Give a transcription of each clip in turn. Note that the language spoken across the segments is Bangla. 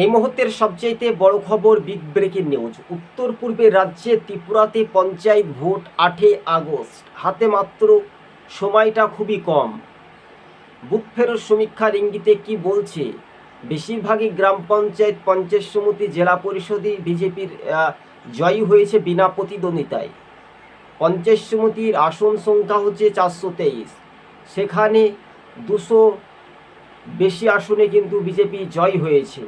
এই মুহূর্তের সবচাইতে বড় খবর বিগ ব্রেকিং নিউজ। উত্তর পূর্বের রাজ্যে ত্রিপুরাতে পঞ্চায়েত ভোট আটই আগস্ট। হাতে মাত্র সময়টা খুবই কম। বুথ ফেরত সমীক্ষার ইঙ্গিতে কি বলছে? বেশিরভাগই গ্রাম পঞ্চায়েত পঞ্চায়েত সমিতি, জেলা পরিষদই বিজেপির জয়ী হয়েছে বিনা প্রতিদ্বন্দ্বিতায়। পঞ্চায়েত সমিতির আসন সংখ্যা হচ্ছে চারশো তেইশ। সেখানে দুশো বেশি আসনে কিন্তু বিজেপি জয় হয়েছে।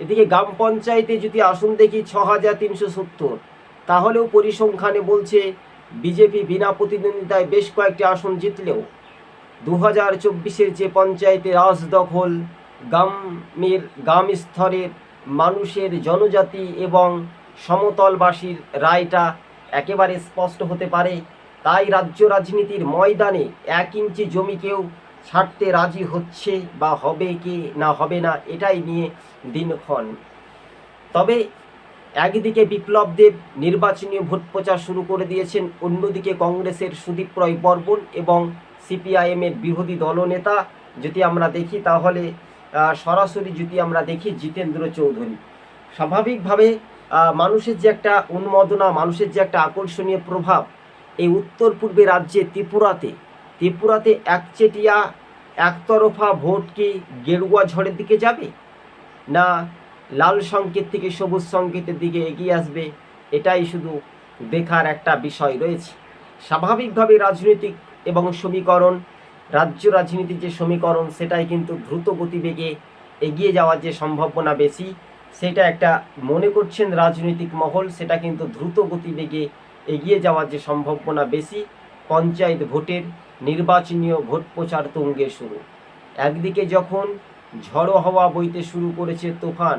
এদিকে গ্রাম পঞ্চায়েতে যদি আসন দেখি ছ হাজার তিনশো সত্তর, তাহলেও পরিসংখ্যানে বলছে বিজেপি বিনা প্রতিদ্বন্দ্বিতায় বেশ কয়েকটি আসন জিতলেও দু হাজার চব্বিশের যে পঞ্চায়েতে রাজ দখল, গ্রামের গ্রাম স্তরের মানুষের জনজাতি এবং সমতলবাসীর রায়টা একেবারে স্পষ্ট হতে পারে। তাই রাজ্য রাজনীতির ময়দানে এক ইঞ্চি জমি কেউ ছাড়তে রাজি হচ্ছে বা হবে কি না হবে না, এটাই নিয়ে দিনক্ষণ তবে একদিকে বিপ্লব দেব নির্বাচনী ভোট প্রচার শুরু করে দিয়েছেন, অন্যদিকে কংগ্রেসের সুদীপ রয় বর্মন এবং সিপিআইএমের বিরোধী দলনেতা যদি আমরা দেখি তাহলে সরাসরি যদি আমরা দেখি জিতেন্দ্র চৌধুরী। স্বাভাবিকভাবে মানুষের যে একটা উন্মাদনা, মানুষের যে একটা আকর্ষণীয় প্রভাব, এই উত্তর পূর্বে রাজ্যে ত্রিপুরাতে ত্রিপুরাতে একচেটিয়া একতরফা ভোট কি গেরুয়া ঝড়ের দিকে যাবে? না, লাল সংকেত থেকে সবুজ সংকেতের দিকে এগিয়ে আসবে, এটাই শুধু দেখার একটা বিষয় রয়েছে। স্বাভাবিকভাবে রাজনৈতিক এবং সমীকরণ, রাজ্য রাজনীতির যে সমীকরণ, সেটাই কিন্তু দ্রুত গতিবেগে এগিয়ে যাওয়ার যে সম্ভাবনা বেশি, সেটা একটা মনে করছেন রাজনৈতিক মহল, সেটা কিন্তু দ্রুত গতিবেগে এগিয়ে যাওয়ার যে সম্ভাবনা বেশি, পঞ্চায়েত ভোটের নির্বাচনীয় ভোট প্রচার তুঙ্গে শুরু। একদিকে যখন ঝড়ো হাওয়া বইতে শুরু করেছে তুফান,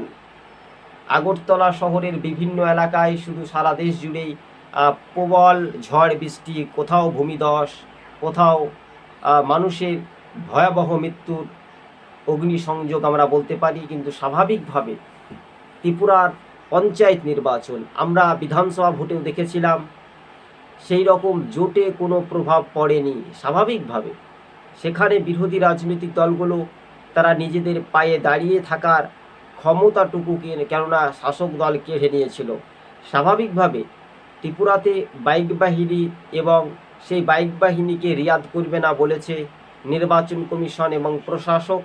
আগরতলা শহরের বিভিন্ন এলাকায় শুধু সারা দেশ জুড়েই প্রবল ঝড় বৃষ্টি, কোথাও ভূমিধস, কোথাও মানুষের ভয়াবহ মৃত্যুর অগ্নিসংযোগ আমরা বলতে পারি, কিন্তু স্বাভাবিকভাবে ত্রিপুরার পঞ্চায়েত নির্বাচন, আমরা বিধানসভা ভোটেও দেখেছিলাম সেই রকম জোটে কোনো প্রভাব পড়েনি, স্বাভাবিকভাবে। সেখানে বিরোধী রাজনৈতিক দলগুলো তারা নিজেদের পায়ে দাঁড়িয়ে থাকার ক্ষমতাটুকু কেননা শাসক দল কেড়ে নিয়েছিল। স্বাভাবিকভাবে ত্রিপুরাতে বাইক বাহিনী এবং সেই বাইক বাহিনীকে রিয়াদ করবে না বলেছে নির্বাচন কমিশন এবং প্রশাসক।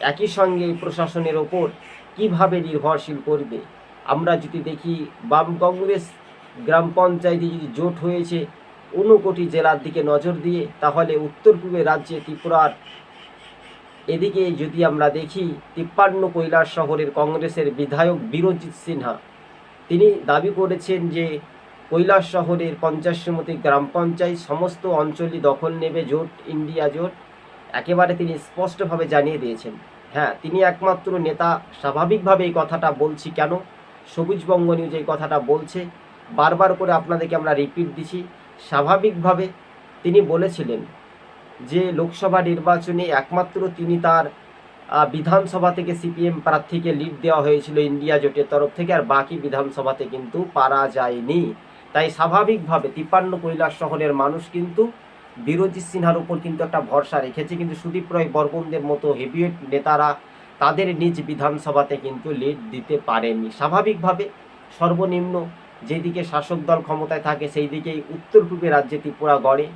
একই সঙ্গে প্রশাসনের ওপর কীভাবে নির্ভরশীল করবে? আমরা যদি দেখি বাম কংগ্রেস গ্রাম পঞ্চায়েতে যদি জোট হয়েছে ঊনকোটি জেলার দিকে নজর দিয়ে, তাহলে উত্তর পূর্বের রাজ্যে ত্রিপুরার এদিকে যদি আমরা দেখি, তিপ্পান্ন কৈলাস শহরের কংগ্রেসের বিধায়ক বীরজিৎ সিনহা, তিনি দাবি করেছেন যে কৈলাস শহরের পঞ্চায়েত সমিতি, গ্রাম পঞ্চায়েত সমস্ত অঞ্চলই দখল নেবে জোট, ইন্ডিয়া জোট, একেবারে তিনি স্পষ্টভাবে জানিয়ে দিয়েছেন। হ্যাঁ তিনি একমাত্র নেতা, স্বাভাবিকভাবে এই কথাটা বলছি কেন? সবুজবঙ্গ নিউজ এই কথাটা বলছে। বারবার করে আপনাদেরকে আমরা রিপিট দিছি। স্বাভাবিকভাবে তিনি বলেছিলেন যে লোকসভা নির্বাচনে একমাত্র তিনি তার বিধানসভা থেকে সিপিএম প্রার্থীকে লিড দেওয়া হয়েছিল ইন্ডিয়া জোটের তরফ থেকে আর বাকি বিধানসভাতে কিন্তু পারা যায়নি। তাই স্বাভাবিকভাবে তিপ্পান্ন কৈলাস শহরের মানুষ কিন্তু বিরোধী সিনহার উপর কিন্তু একটা ভরসা রেখেছে। কিন্তু সুদীপ রায় বর্মনদের মতো হেভিওয়েট নেতারা তাদের নিজ বিধানসভাতে কিন্তু লিড দিতে পারেনি। স্বাভাবিকভাবে সর্বনিম্ন যেদিকে শাসক দল ক্ষমতায় থাকে সেই দিকেই উত্তর পূর্বে রাজ্যে ত্রিপুরা গড়ে।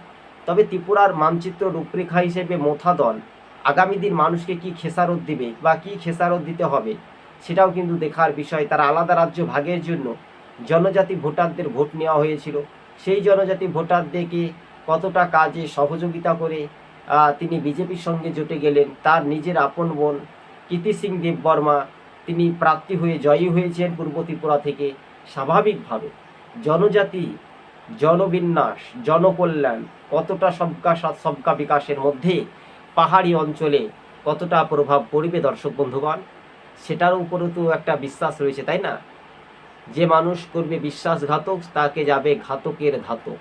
তবে ত্রিপুরার মানচিত্র রূপরেখা হিসেবে মোথা দল আগামী দিন মানুষকে কি খেসারত দিবে বা কি খেসারত দিতে হবে, সেটাও কিন্তু দেখার বিষয়। তারা আলাদা রাজ্য ভাগের জন্য জনজাতি ভোটারদের ভোট নেওয়া হয়েছিল। সেই জনজাতি ভোটারদেরকে কতটা কাজে সহযোগিতা করে তিনি বিজেপির সঙ্গে জোটে গেলেন, তার নিজের আপন বোন কীর্তি সিং দেববর্মা, তিনি প্রার্থী হয়ে জয়ী হয়েছেন পূর্ব ত্রিপুরা থেকে। স্বাভাবিকভাবে জনজাতি, জনবিন্যাস, জনকল্যাণ কতটা সবকা সবকা বিকাশের মধ্যে পাহাড়ি অঞ্চলে কতটা প্রভাব পড়বে দর্শক বন্ধুগণ? সেটার উপরেও তো একটা বিশ্বাস রয়েছে, তাই না? যে মানুষ করবে বিশ্বাসঘাতক, তাকে যাবে ঘাতকের ধাতক।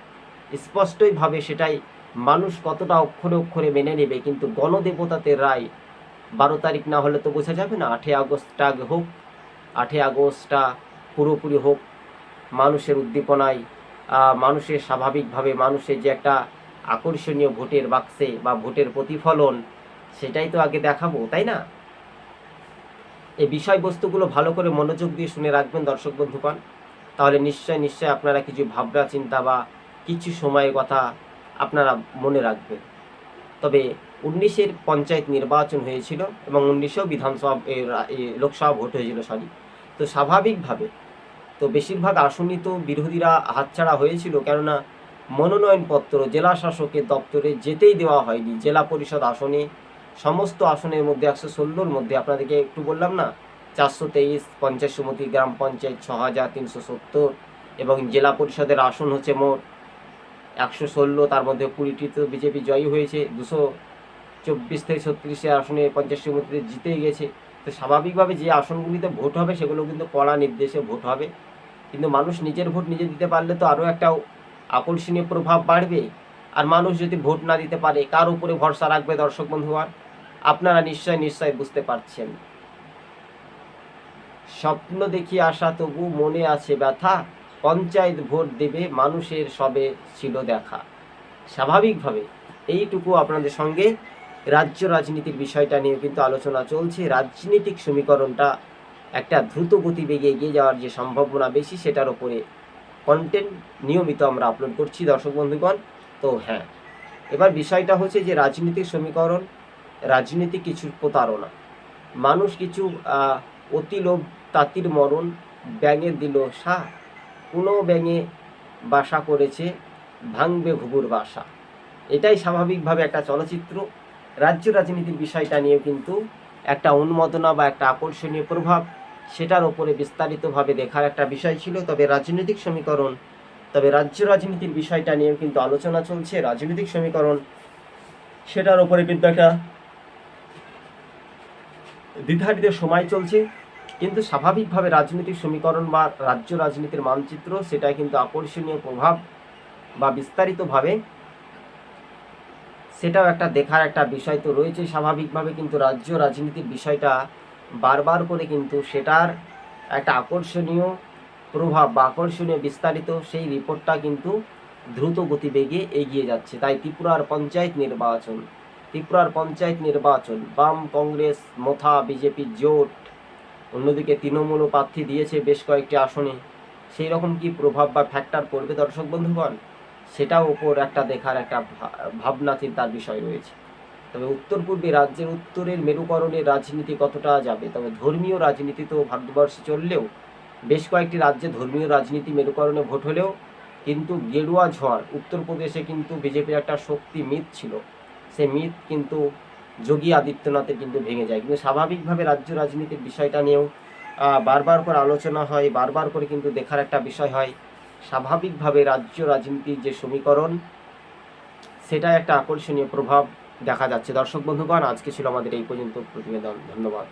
স্পষ্টইভাবে সেটাই মানুষ কতটা অক্ষরে অক্ষরে মেনে নেবে, কিন্তু গণদেবতাতে রায় বারো তারিখ না হলে তো বোঝা যাবে না। আটই আগস্টটা আগে হোক, আটই আগস্টটা পুরোপুরি হোক, মানুষের উদ্দীপনায় মানুষের স্বাভাবিকভাবে মানুষের যে একটা আকর্ষণীয় ভোটের বাক্সে বা ভোটের প্রতিফলন, সেটাই তো আগে দেখাবো, তাই না? এই বিষয়বস্তুগুলো ভালো করে মনোযোগ দিয়ে শুনে রাখবেন দর্শক বন্ধুগণ তাহলে নিশ্চয় নিশ্চয় আপনারা কিছু ভাবনা, চিন্তা বা কিছু সময়ের কথা আপনারা মনে রাখবেন। তবে উনিশের পঞ্চায়েত নির্বাচন হয়েছিল এবং উনিশেও বিধানসভা লোকসভা ভোট হয়েছিল, সরি। তো স্বাভাবিকভাবে তো বেশিরভাগ আসনই তো বিরোধীরা হাতছাড়া হয়েছিল, কেননা মনোনয়নপত্র জেলা শাসকের দপ্তরে যেতেই দেওয়া হয়নি। জেলা পরিষদ আসনে, সমস্ত আসনের মধ্যে একশো ষোলোর মধ্যে, আপনাদেরকে একটু বললাম না, চারশো তেইশ পঞ্চায়েত সমিতি গ্রাম পঞ্চায়েত ছ হাজার তিনশো সত্তর এবং জেলা পরিষদের আসন হচ্ছে মোট একশো ষোলো, তার মধ্যে কুড়িটি তো বিজেপি জয়ী হয়েছে, দুশো চব্বিশ থেকে ছত্রিশে আসনে পঞ্চাশ সমিতিতে জিতেই গেছে। তো স্বাভাবিকভাবে যে আসনগুলিতে ভোট হবে, সেগুলো কিন্তু কড়া নির্দেশে ভোট হবে। কিন্তু মানুষ নিজের ভোট নিজে দিতে পারলে তো আরও একটা আকর্ষণীয় প্রভাব বাড়বে। আর মানুষ যদি ভোট না দিতে পারে, কার উপরে ভরসা রাখবে দর্শক বন্ধুগণ আপনারা নিশ্চয় নিশ্চয় বুঝতে পারছেন। স্বপ্ন দেখি আসা তবু মনে আছে ব্যথা। পঞ্চায়েত ভোট দেবে, মানুষের সবে ছিল দেখা। স্বাভাবিকভাবে এইটুকু আপনাদের সঙ্গে। রাজ্য রাজনীতির বিষয়টা নিয়ে কিন্তু আলোচনা চলছে। রাজনীতিক সমীকরণটা একটা দ্রুত গতিবেগে এগিয়ে যাওয়ার যে সম্ভাবনা বেশি, সেটার ওপরে কন্টেন্ট নিয়মিত আমরা আপলোড করছি, দর্শক বন্ধুগণ। তো হ্যাঁ এবার বিষয়টা হচ্ছে যে রাজনীতিক সমীকরণ রাজনীতি কিছু প্রতারণা। মানুষ কিছু অতি লোভ, তাঁতির মরণ, ব্যাঙে দিল সা, কোনো ব্যাঙে বাসা করেছে, ভাঙবে ঘুঘুর বাসা। এটাই স্বাভাবিকভাবে একটা চলচ্চিত্র। রাজ্য রাজনীতির বিষয়টা নিয়ে কিন্তু একটা উন্মাদনা বা একটা আকর্ষণীয় প্রভাব। সেটার ওপরে বিস্তারিতভাবে দেখার একটা বিষয় ছিল। তবে রাজনৈতিক সমীকরণ, তবে রাজ্য রাজনীতির বিষয়টা নিয়েও কিন্তু আলোচনা চলছে। রাজনৈতিক সমীকরণ, সেটার ওপরে কিন্তু একটা দ্বিধারিত সময় চলছে। কিন্তু স্বাভাবিকভাবে রাজনৈতিক সমীকরণ বা রাজ্য রাজনীতির মানচিত্র, সেটা কিন্তু আকর্ষণীয় প্রভাব বা বিস্তারিতভাবে সেটাও একটা দেখার একটা বিষয় তো রয়েছে। স্বাভাবিকভাবে কিন্তু রাজ্য রাজনীতির বিষয়টা বারবার করে কিন্তু সেটার একটা আকর্ষণীয় প্রভাব বা আকর্ষণীয় বিস্তারিত সেই রিপোর্টটা কিন্তু দ্রুত গতিবেগে এগিয়ে যাচ্ছে। তাই ত্রিপুরার পঞ্চায়েত নির্বাচন, ত্রিপুরার পঞ্চায়েত নির্বাচন, বাম কংগ্রেস, মোথা, বিজেপি, জোট, অন্যদিকে তৃণমূলও প্রার্থী দিয়েছে বেশ কয়েকটি আসনে। সেই রকম কি প্রভাব বা ফ্যাক্টর পড়বে দর্শক বন্ধুগণ? সেটাও ওপর একটা দেখার একটা ভাবনা চিন্তার বিষয় রয়েছে। তবে উত্তর পূর্বে রাজ্যের উত্তরের মেরুকরণের রাজনীতি কতটা যাবে? তবে ধর্মীয় রাজনীতি তো ভারতবর্ষে চললেও বেশ কয়েকটি রাজ্যে ধর্মীয় রাজনীতি মেরুকরণে ভোট হলেও কিন্তু গেরুয়া ঝড় উত্তরপ্রদেশে কিন্তু বিজেপির একটা শক্তি মিথ ছিল। সে মিথ কিন্তু যোগী আদিত্যনাথের কিন্তু ভেঙে যায়। কিন্তু স্বাভাবিকভাবে রাজ্য রাজনীতির বিষয়টা নিয়েও বারবার করে আলোচনা হয়, বারবার করে কিন্তু দেখার একটা বিষয় হয়। স্বাভাবিকভাবে রাজ্য রাজনীতির যে সমীকরণ সেটা একটা আকর্ষণীয় প্রভাব দেখা যাচ্ছে। দর্শক বন্ধুগণ আজকে ছিল আমাদের এই পর্যন্ত। প্রতিবেদন ধন্যবাদ।